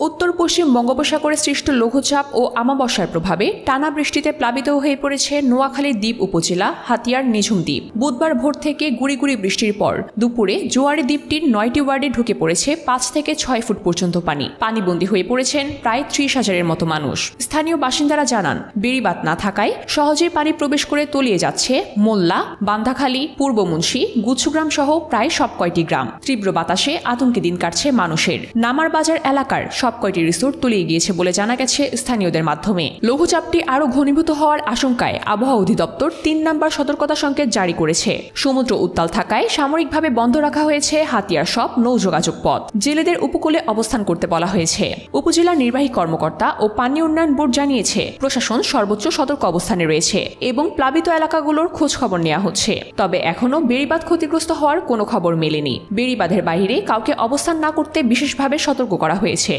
উত্তর পশ্চিম বঙ্গোপসাগরে সৃষ্ট লঘুচাপ ও আমাবস্যার প্রভাবে টানা বৃষ্টিতে প্লাবিত হয়ে পড়েছে নোয়াখালী দ্বীপ উপজেলা, হাতিয়ার নিঝুম দ্বীপ। বুধবার ভোর থেকে গুড়ি গুড়ি বৃষ্টির পর দুপুরে জোয়ারি দ্বীপটির নয়টি ওয়ার্ডে ঢুকে পড়েছে পাঁচ থেকে ছয় ফুট পর্যন্ত পানি। পানিবন্দী হয়ে পড়েছেন প্রায় ত্রিশ হাজারের মতো মানুষ। স্থানীয় বাসিন্দারা জানান বেড়িবাত না থাকায় সহজেই পানি প্রবেশ করে তলিয়ে যাচ্ছে মোল্লা বান্ধাখালী পূর্ব মুন্সি, গুচ্ছগ্রাম সহ প্রায় সব কয়টি গ্রাম। তীব্র বাতাসে আতঙ্কে দিন কাটছে মানুষের। নামার বাজার এলাকার সব কয়টি রিসোর্ট তলিয়ে গিয়েছে বলে জানা গেছে স্থানীয়দের মাধ্যমে। লঘুচাপটি আরও ঘনীভূত হওয়ার আশঙ্কায় আবহাওয়া অধিদপ্তর তিন নম্বর সতর্কতা সংকেত জারি করেছে। সমুদ্র উত্তাল থাকায় সাময়িকভাবে বন্ধ রাখা হয়েছে হাতিয়ার সব নৌ যোগাযোগ পথ। জেলেদের উপকূলে অবস্থান করতে বলা হয়েছে। উপজেলা নির্বাহী কর্মকর্তা ও পানি উন্নয়ন বোর্ড জানিয়েছে, প্রশাসন সর্বোচ্চ সতর্ক অবস্থানে রয়েছে এবং প্লাবিত এলাকাগুলোর খোঁজ খবর নেওয়া হচ্ছে। তবে এখনও বেড়িবাঁধ ক্ষতিগ্রস্ত হওয়ার কোনো খবর মেলেনি। বেড়িবাঁধের বাইরে কাউকে অবস্থান না করতে বিশেষভাবে সতর্ক করা হয়েছে।